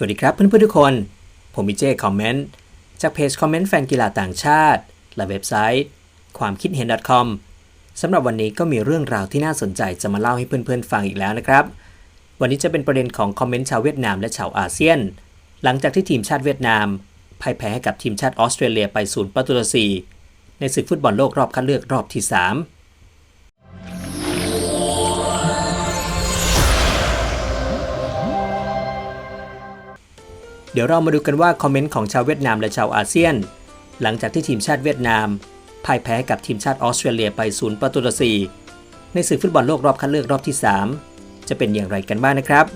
สวัสดีครับเพื่อนๆทุกคน ผมมิเจคอมเมนต์จากเพจคอมเมนต์แฟนกีฬาต่างชาติ และเว็บไซต์ ความคิดเห็น .com สำหรับวันนี้ก็มีเรื่องราวที่น่าสนใจจะมาเล่าให้เพื่อนๆฟังอีกแล้วนะครับ วันนี้จะเป็นประเด็นของคอมเมนต์ชาวเวียดนามและชาวอาเซียน หลังจากที่ทีมชาติเวียดนามพ่ายแพ้ให้กับทีมชาติออสเตรเลียไปศูนย์ประตูต่อสี่ในศึกฟุตบอลโลกรอบคัดเลือกรอบที่3 เดี๋ยวเรามาดูกันว่าคอมเมนต์ของชาวเวียดนามและชาวอาเซียน หลังจากที่ทีมชาติเวียดนามพ่ายแพ้กับทีมชาติออสเตรเลียไปศูนย์ประตูต่อสี่ในศึกฟุตบอลโลกรอบคัดเลือกรอบที่ 3 จะเป็นอย่างไรกันบ้างนะครับ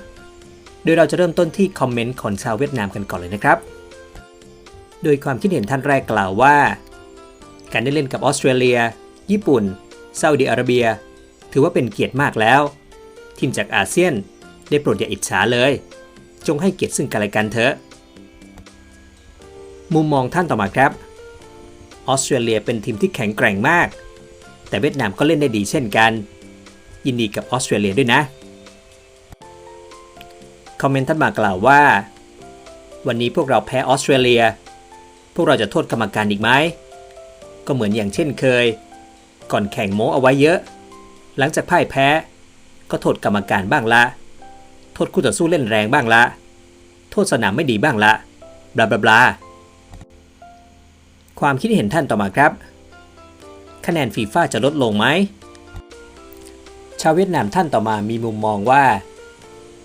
โดยเราจะเริ่มต้นที่คอมเมนต์ของชาวเวียดนามกันก่อนเลยนะครับ โดยความคิดเห็นท่านแรกกล่าวว่า การได้เล่นกับออสเตรเลีย ญี่ปุ่นซาอุดิอาระเบีย ถือว่าเป็นเกียรติมากแล้ว ทีมจากอาเซียนได้โปรดอย่าอิจฉาเลย จงให้เกียรติซึ่งกันและกันเถอะ มุมมองท่านต่อมาครับ ออสเตรเลียเป็นทีมที่แข็งแกร่งมาก แต่เวียดนามก็เล่นได้ดีเช่นกัน ยินดีกับออสเตรเลียด้วยนะ คอมเมนต์ท่านมากล่าวว่า วันนี้พวกเราแพ้ออสเตรเลีย พวกเราจะโทษกรรมการอีกไหม ก็เหมือนอย่างเช่นเคย ก่อนแข่งโม้เอาไว้เยอะ หลังจากพ่ายแพ้ ก็โทษกรรมการบ้างละ โทษคู่ต่อสู้เล่นแรงบ้างละ โทษสนามไม่ดีบ้างละ บลาบลาบลาความคิดเห็นท่านต่อมาครับ คะแนนฟีฟ่าจะลดลงไหม ชาวเวียดนามท่านต่อมามีมุมมองว่า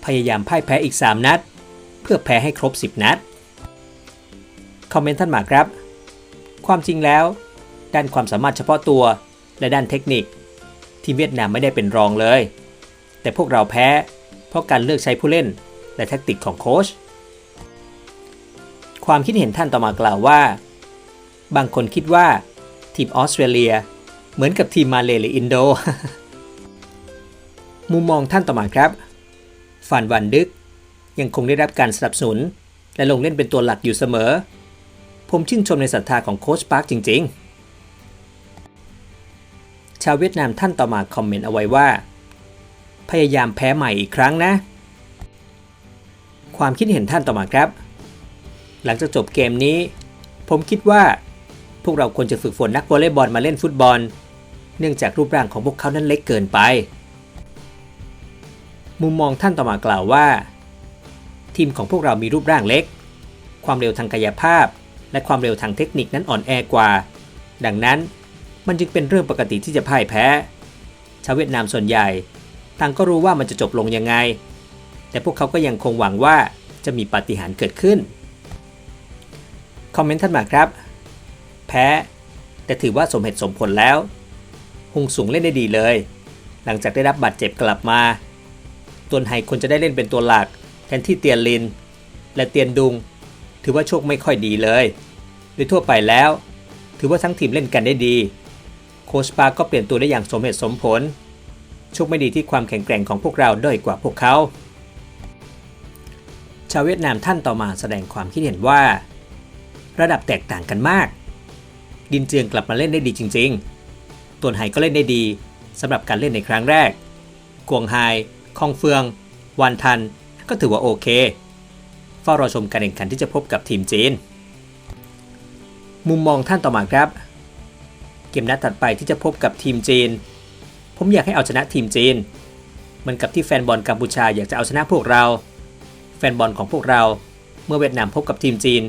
พยายามพ่ายแพ้อีก 3 นัด เพื่อแพ้ให้ครบ 10 นัด คอมเมนต์ท่านมาครับ ความจริงแล้ว ด้านความสามารถเฉพาะตัว และด้านเทคนิค ทีมเวียดนามไม่ได้เป็นรองเลย แต่พวกเราแพ้ เพราะการเลือกใช้ผู้เล่น และแทคติกของโค้ชความคิดเห็นท่านต่อมากล่าวว่า บางคนคิดว่าทีมออสเตรเลีย เหมือนกับทีมมาเลหรืออินโด มุมมองท่านต่อมาครับฟานวันดึก ยังคงได้รับการสนับสนุน และลงเล่นเป็นตัวหลักอยู่เสมอ ผมชื่นชมในศรัทธาของโค้ชปาร์คจริง ๆ ชาวเวียดนามท่านต่อมาคอมเมนต์เอาไว้ว่า พยายามแพ้ใหม่อีกครั้งนะ ความคิดเห็นท่านต่อมาครับ หลังจากจบเกมนี้ ผมคิดว่า พวกเราควรจะฝึกฝนนักวอลเลย์บอลมาเล่นฟุตบอล เนื่องจากรูปร่างของพวกเขานั้นเล็กเกินไป มุมมองท่านต่อมากล่าวว่า ทีมของพวกเรามีรูปร่างเล็ก ความเร็วทางกายภาพ และความเร็วทางเทคนิคนั้นอ่อนแอกว่า ดังนั้นมันจึงเป็นเรื่องปกติที่จะพ่ายแพ้ ชาวเวียดนามส่วนใหญ่ ต่างก็รู้ว่ามันจะจบลงยังไง แต่พวกเขาก็ยังคงหวังว่าจะมีปาฏิหาริย์เกิดขึ้น คอมเมนต์ท่านมาครับ แพ้ แต่ถือว่าสมเหตุสมผลแล้วฮุงสูงเล่นได้ดีเลย หลังจากได้รับบาดเจ็บกลับมาตัวไฮควรจะได้เล่นเป็นตัวหลักแทนที่เตียนลิน และเตียนดุง ถือว่าโชคไม่ค่อยดีเลยโดยทั่วไปแล้ว ถือว่าทั้งทีมเล่นกันได้ดี โคชปาก็เปลี่ยนตัวได้อย่างสมเหตุสมผล โชคไม่ดีที่ความแข็งแกร่งของพวกเราด้อยกว่าพวกเขา ชาวเวียดนามท่านต่อมาแสดงความคิดเห็นว่า ระดับแตกต่างกันมาก ดินเจืองกลับมาเล่นได้ดีจริง ๆตัวไฮก็เล่นได้ดีสำหรับการเล่นในครั้งแรก กวงไฮคองเฟือง วันทัน ก็ถือว่าโอเค เฝ้ารอชมการแข่งขันที่จะพบกับทีมจีน มุมมองท่านต่อมาครับ เกมนัดถัดไปที่จะพบกับทีมจีน ผมอยากให้เอาชนะทีมจีน เหมือนกับที่แฟนบอลกัมพูชาอยากจะเอาชนะพวกเรา แฟนบอลของพวกเรา เมื่อเวียดนามพบกับทีมจีน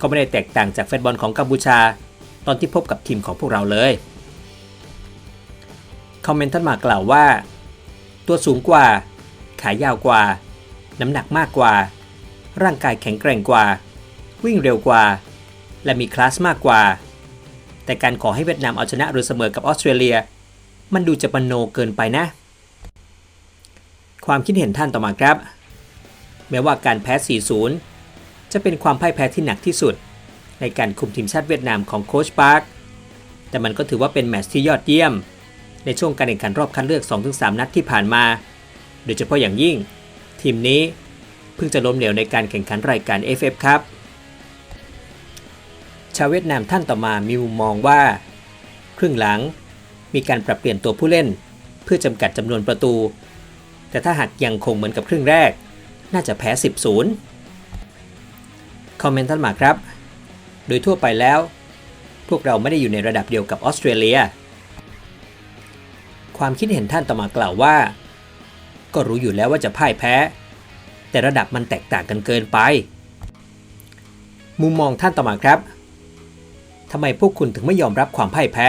ก็ไม่ได้แตกต่างจากแฟนบอลของกัมพูชา ตอนที่พบกับทีมของพวกเราเลย คอมเมนต์ท่านมากล่าวว่า ตัวสูงกว่า ขายาวกว่า น้ำหนักมากกว่า ร่างกายแข็งแกร่งกว่า วิ่งเร็วกว่า และมีคลาสมากกว่า แต่การขอให้เวียดนามเอาชนะหรือเสมอกับออสเตรเลีย มันดูจะปนโนเกินไปนะ ความคิดเห็นท่านต่อมาครับ แม้ว่าการแพ้ 4-0 จะเป็นความพ่ายแพ้ที่หนักที่สุด ในการคุมทีมชาติเวียดนามของโค้ชปาร์ค แต่มันก็ถือว่าเป็นแมตช์ที่ยอดเยี่ยม ในช่วงการแข่งขันรอบคัดเลือก 2-3 นัดที่ผ่านมา โดยเฉพาะอย่างยิ่ง ทีมนี้เพิ่งจะล้มเหลวในการแข่งขันรายการ FF ครับชาวเวียดนามท่านต่อมามีมุมมองว่า ครึ่งหลัง มีการปรับเปลี่ยนตัวผู้เล่น เพื่อจำกัดจำนวนประตู แต่ถ้าหากยังคงเหมือนกับครึ่งแรก น่าจะแพ้ 10-0 คอมเมนต์ท่านมาครับ โดยทั่วไปแล้ว พวกเราไม่ได้อยู่ในระดับเดียวกับออสเตรเลีย ความคิดเห็นท่านต่อมากล่าวว่า ก็รู้อยู่แล้วว่าจะพ่ายแพ้ แต่ระดับมันแตกต่างกันเกินไป มุมมองท่านต่อมาครับทำไมพวกคุณถึงไม่ยอมรับความพ่ายแพ้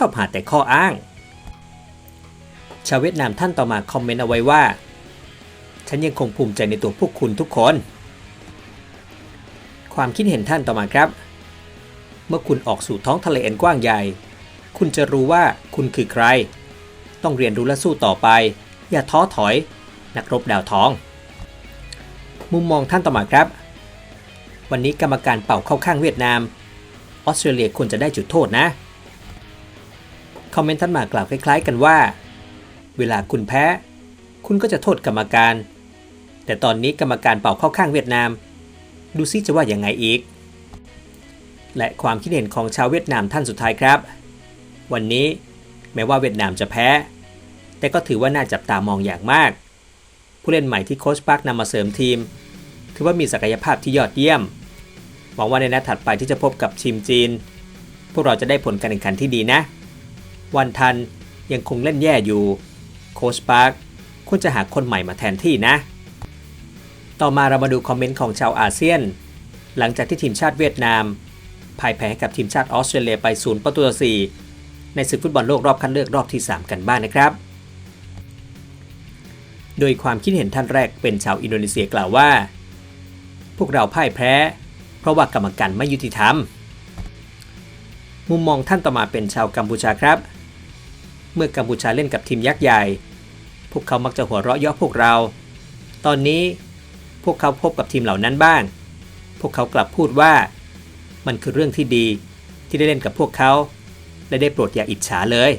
ชอบหาแต่ข้ออ้าง ชาวเวียดนามท่านต่อมาคอมเมนต์เอาไว้ว่า ฉันยังคงภูมิใจในตัวพวกคุณทุกคน ความคิดเห็นท่านต่อมาครับ เมื่อคุณออกสู่ท้องทะเลอันกว้างใหญ่ คุณจะรู้ว่าคุณคือใคร ต้องเรียนรู้และสู้ต่อไป อย่าท้อถอย นักรบดาวทอง มุมมองท่านต่อมาครับ วันนี้กรรมการเป่าเข้าข้างเวียดนามออสเตรเลียควรจะได้จุดโทษนะ คอมเมนต์ท่านมากล่าวคล้ายๆ กันว่า เวลาคุณแพ้ คุณก็จะโทษกรรมการ แต่ตอนนี้กรรมการเป่าเข้าข้างเวียดนาม ดูซิจะว่าอย่างไงอีก และความคิดเห็นของชาวเวียดนามท่านสุดท้ายครับ วันนี้แม้ว่าเวียดนามจะแพ้ แต่ก็ถือว่าน่าจับตามองอย่างมาก ผู้เล่นใหม่ที่โค้ชปาร์กนำมาเสริมทีม ถือว่ามีศักยภาพที่ยอดเยี่ยมหวังว่าในนัดถัดไปที่จะพบกับทีมจีน พวกเราจะได้ผลการแข่งขันที่ดีนะ วันทันยังคงเล่นแย่อยู่ โค้ชปาร์กควรจะหาคนใหม่มาแทนที่นะ ต่อมาเรามาดูคอมเมนต์ของชาวอาเซียน หลังจากที่ทีมชาติเวียดนามพ่ายแพ้กับทีมชาติออสเตรเลียไป0ประตูต่อ4ในศึกฟุตบอลโลกรอบคัดเลือกรอบที่ 3 กันบ้างนนะครับ โดยความคิดเห็นท่านแรกเป็นชาวอินโดนีเซียกล่าวว่า พวกเราพ่ายแพ้ เพราะว่ากรรมการไม่ยุติธรรม มุมมองท่านต่อมาเป็นชาวกัมพูชาครับ เมื่อกัมพูชาเล่นกับทีมยักษ์ใหญ่ พวกเขามักจะหัวเราะเยาะพวกเรา ตอนนี้พวกเขาพบกับทีมเหล่านั้นบ้าง พวกเขากลับพูดว่า มันคือเรื่องที่ดีที่ได้เล่นกับพวกเขา และได้โปรดอย่าอิจฉาเลย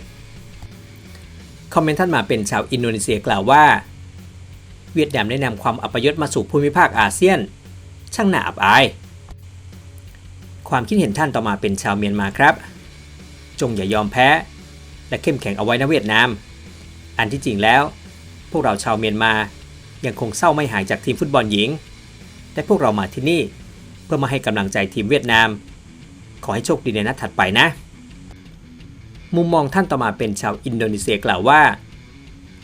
คอมเมนต์ท่านมาเป็นชาวอินโดนีเซียกล่าวว่า เวียดนามได้นำความอัปยศมาสู่ภูมิภาคอาเซียน ช่างน่าอับอาย ความคิดเห็นท่านต่อมาเป็นชาวเมียนมาครับ จงอย่ายอมแพ้ และเข้มแข็งเอาไว้นะเวียดนาม อันที่จริงแล้ว พวกเราชาวเมียนมายังคงเศร้าไม่หายจากทีมฟุตบอลหญิง แต่พวกเรามาที่นี่เพื่อมาให้กำลังใจทีมเวียดนาม ขอให้โชคดีในนัดถัดไปนะ มุมมองท่านต่อมาเป็นชาวอินโดนีเซียกล่าวว่า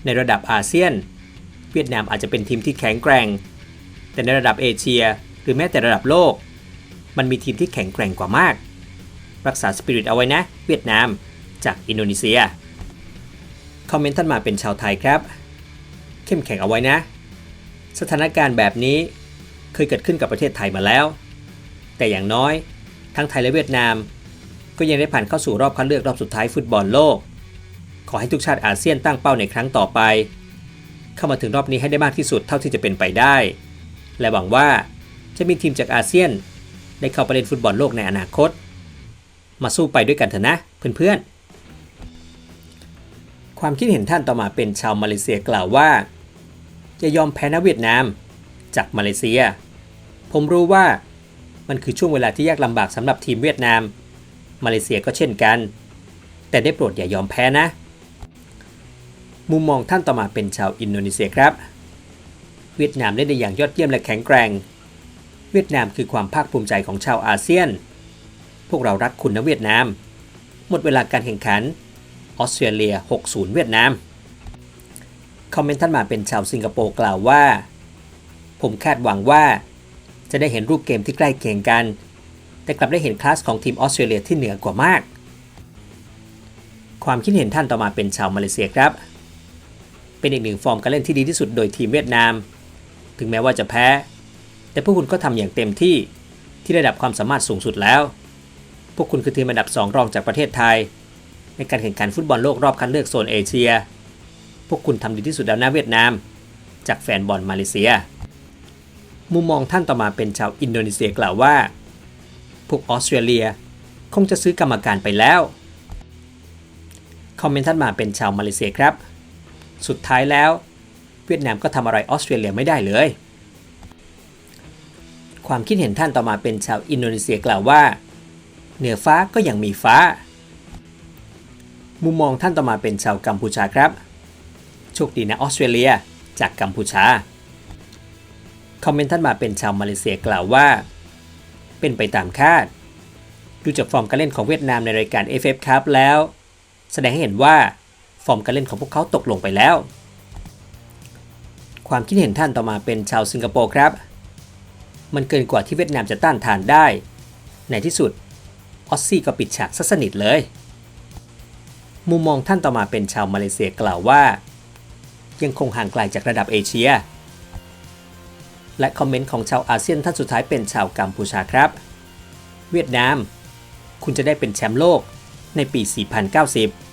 ในระดับอาเซียน เวียดนามอาจจะเป็นทีมที่แข็งแกร่ง แต่ในระดับเอเชียหรือแม้แต่ระดับโลก มันมีทีมที่แข็งแกร่งกว่ามาก รักษาสปิริตเอาไว้นะ เวียดนาม จากอินโดนีเซีย คอมเมนต์ท่านมาเป็นชาวไทยครับ เข้มแข็งเอาไว้นะ สถานการณ์แบบนี้เคยเกิดขึ้นกับประเทศไทยมาแล้ว แต่อย่างน้อย ทั้งไทยและเวียดนาม ก็ยังได้ผ่านเข้าสู่รอบคัดเลือกรอบสุดท้ายฟุตบอลโลก ขอให้ทุกชาติอาเซียนตั้งเป้าในครั้งต่อไป เข้ามาถึงรอบนี้ให้ได้มากที่สุดเท่าที่จะเป็นไปได้ และหวังว่าจะมีทีมจากอาเซียน ได้เข้าไปเล่นฟุตบอลโลกในอนาคต มาสู้ไปด้วยกันเถอะนะ เพื่อนๆ ความคิดเห็นท่านต่อมาเป็นชาวมาเลเซียกล่าวว่า จะยอมแพ้นะเวียดนามจากมาเลเซีย ผมรู้ว่ามันคือช่วงเวลาที่ยากลำบากสำหรับทีมเวียดนาม มาเลเซียก็เช่นกัน แต่ได้โปรดอย่ายอมแพ้นะ มุมมองท่านต่อมาเป็นชาวอินโดนีเซียครับ เวียดนามเล่นได้อย่างยอดเยี่ยมและแข็งแกร่ง เวียดนามคือความภาคภูมิใจของชาวอาเซียน พวกเรารักคุณนะเวียดนาม หมดเวลาการแข่งขัน ออสเตรเลีย 60 เวียดนาม คอมเมนต์ท่านมาเป็นชาวสิงคโปร์กล่าวว่า ผมคาดหวังว่า จะได้เห็นรูปเกมที่ใกล้เคียงกัน แต่กลับได้เห็นคลาสของทีมออสเตรเลียที่เหนือกว่ามาก ความคิดเห็นท่านต่อมาเป็นชาวมาเลเซียครับ เป็นอีกหนึ่งฟอร์มการเล่นที่ดีที่สุดโดยทีมเวียดนาม ถึงแม้ว่าจะแพ้ แต่พวกคุณก็ทำอย่างเต็มที่ที่ระดับความสามารถสูงสุดแล้ว พวกคุณคือทีมอันดับ 2 รองจากประเทศไทย ในการแข่งขันฟุตบอลโลกรอบคัดเลือกโซนเอเชีย พวกคุณทำดีที่สุดแล้วนะเวียดนาม จากแฟนบอลมาเลเซีย มุมมองท่านต่อมาเป็นชาวอินโดนีเซียกล่าวว่า พวกออสเตรเลียคงจะซื้อกรรมการไปแล้ว คอมเมนต์ท่านมาเป็นชาวมาเลเซียครับ สุดท้ายแล้ว เวียดนามก็ทำอะไรออสเตรเลียไม่ได้เลย ความคิดเห็นท่านต่อมาเป็นชาวอินโดนีเซียกล่าวว่า เหนือฟ้าก็ยังมีฟ้า มุมมองท่านต่อมาเป็นชาวกัมพูชาครับ โชคดีนะออสเตรเลีย จากกัมพูชา คอมเมนต์ท่านมาเป็นชาวมาเลเซียกล่าวว่า เป็นไปตามคาด ดูจากฟอร์มการเล่นของเวียดนามในรายการ FF Cup แล้ว แสดงให้เห็นว่าฟอร์มการเล่นของพวกเขาตกลงไปแล้ว ความคิดเห็นท่านต่อมาเป็นชาวสิงคโปร์ครับ มันเกินกว่าที่เวียดนามจะต้านทานได้ ในที่สุดออสซี่ก็ปิดฉากซะสนิทเลย มุมมองท่านต่อมาเป็นชาวมาเลเซียกล่าวว่า ยังคงห่างไกลจากระดับเอเชีย และคอมเมนต์ของชาวอาเซียนท่านสุดท้ายเป็นชาวกัมพูชาครับ เวียดนาม คุณจะได้เป็นแชมป์โลกในปี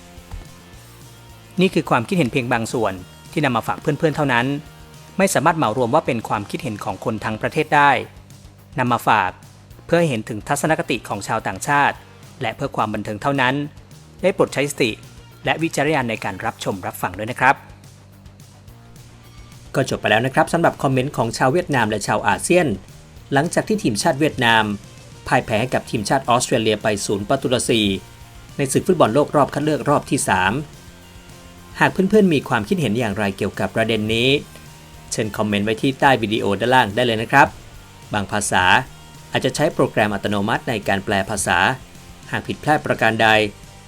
4090 นี่คือความคิดเห็นเพียงบางส่วนที่นำมาฝากเพื่อนๆเท่านั้น ไม่สามารถเหมารวมว่าเป็นความคิดเห็นของคนทั้งประเทศได้นำมาฝากเพื่อให้เห็นถึงทัศนคติของชาวต่างชาติ และเพื่อความบันเทิงเท่านั้น ได้โปรดใช้สติ และวิจารณญาณในการรับชมรับฟังด้วยนะครับ ก็จบไปแล้วนะครับสำหรับคอมเมนต์ของชาวเวียดนามและชาวอาเซียน หลังจากที่ทีมชาติเวียดนามพ่ายแพ้ให้กับทีมชาติออสเตรเลียไป0ประตูต่อ4ในศึกฟุตบอลโลกรอบคัดเลือกรอบที่ 3 หากเพื่อนๆมีความคิดเห็นอย่างไรเกี่ยวกับประเด็นนี้ เชิญคอมเมนต์ไว้ที่ใต้วิดีโอด้านล่างได้เลยนะครับ บางภาษาอาจจะใช้โปรแกรมอัตโนมัติในการแปลภาษา หากผิดพลาดประการใด